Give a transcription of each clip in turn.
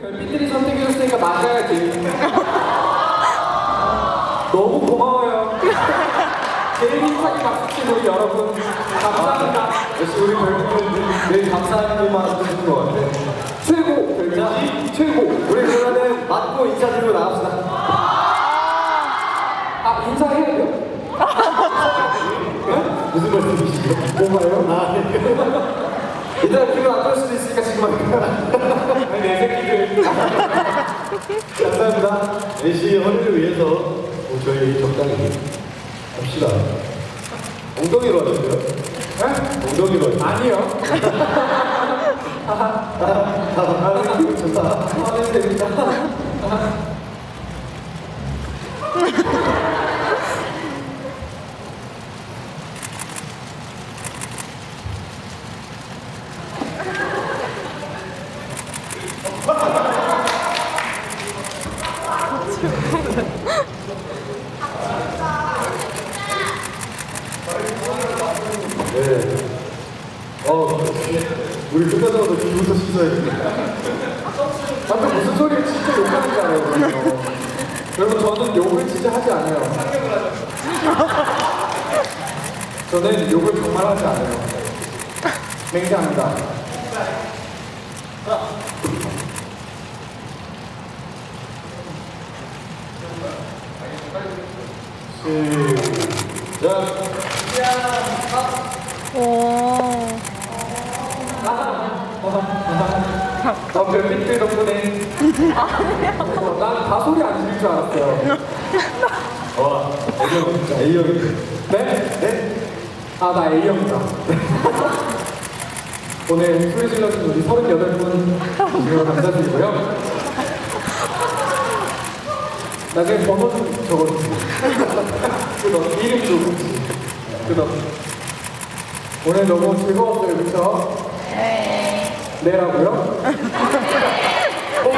별빛들이 선택해줬으니까 맞아야지. 너무 고마워요. 제일 힘차게 박수치는 우리 여러분 감사합니다. 역시 우리 별빛은 늘 감사한 일만 해주는 것 같아. 최고 별빛이 최고. 우리 그러면은 맞고 인사드리고 나갑시다. 아 인사해야 돼요? 무슨 말씀이시죠? 뭔가요? 아, 네. 이따가 기분 안 좋을 수도 있으니까 지금 할게요. 아니 내 새끼들. 감사합니다. NC 허리를 위해서 뭐 저희 적당히 합시다. 엉덩이로 하셨어요? 네? 엉덩이로 하셨어요? 아니요. 아, 기분 좋다. 아, 네, 재밌다. 네. 어, 우리 끝나자마자 기부터 씻어야지. 방금 무슨 소리를 진짜 욕하는 줄 알아요. 여러분, 저는 욕을 진짜 하지 않아요. 저는 욕을 정말 하지 않아요. 맹세합니다. 시작. 오. 어, 별빛들 덕분에. 어, 난 다 소리 안 들릴 줄 알았어요. 와, A형, A형이. 네? 네? 아, 나 A형이다. 오늘 소리 질러준 우리 38분 정말 감사드리고요. 나중에 번호 좀 적어주세요. 그럼 이름도 그럼 오늘 너무 즐거웠어요, 그쵸? 네. 네라고요? 어,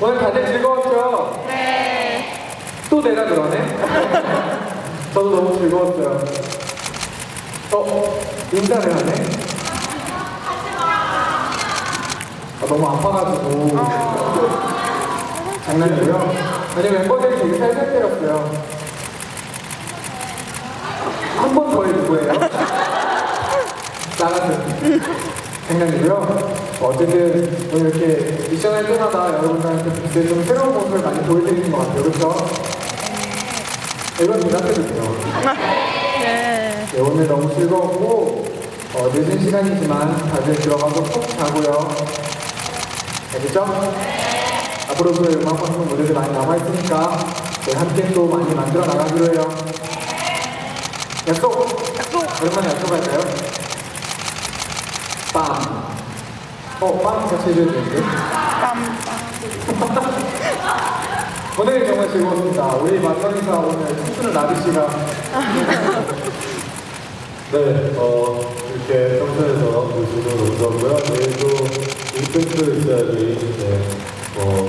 오늘 다들 즐거웠죠? 네. 또 내라 그러네? 저도 너무 즐거웠어요. 어, 인사를 하네? 아, 너무 아파가지고. 장난이고요. 아니, 멤버들이 되게 살살 때렸어요. 한 번 더 해주고요. 나가세요. 장난이고요. 어쨌든 오늘 이렇게 미션 할 때마다 여러분들한테 이제 좀 새로운 모습을 많이 보여드리는 것 같아요. 그렇죠? 이건 대답해주세요. 네. 네, 오늘 너무 즐거웠고 어, 늦은 시간이지만 다들 들어가서 푹 자고요. 알겠죠? 앞으로도 음악 방송 무대들 많이 남아있으니까 저희 함께 또 많이 만들어 나가기로 해요. 약속! 약속. 오랜만에 약속할까요? 빵! 어, 빵 같이 해줘야 되는데. 빰빰. 오늘 정말 즐거웠습니다. 우리 마성이사 오늘 춤추는 나비 씨가 네, 어, 이렇게 평소에서 보시면 너무 좋았고요. 내일도 이벤트 있어야지, 네, 어,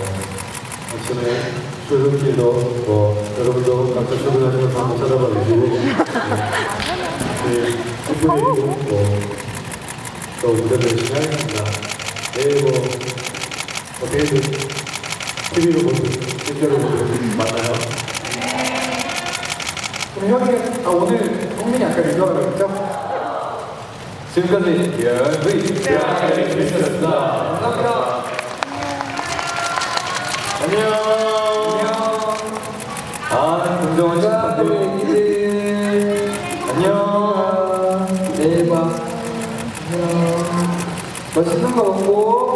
아침에 출근길도, 뭐, 여러분도 각자 출근하시면서 한번 찾아봐 주시고, 네, 뭐, 또 무대를 열심히 하겠습니다. 내일 뭐, 어떻게든 TV로 보든, 실제로 보든 만나요. 그럼 형이 아 오늘 홍민이 아까 리더라고 했죠? 지금까지 연V 대학의 미스였습니다. 감사합니다. 내일 봐. 안녕. 맛있는 거 먹고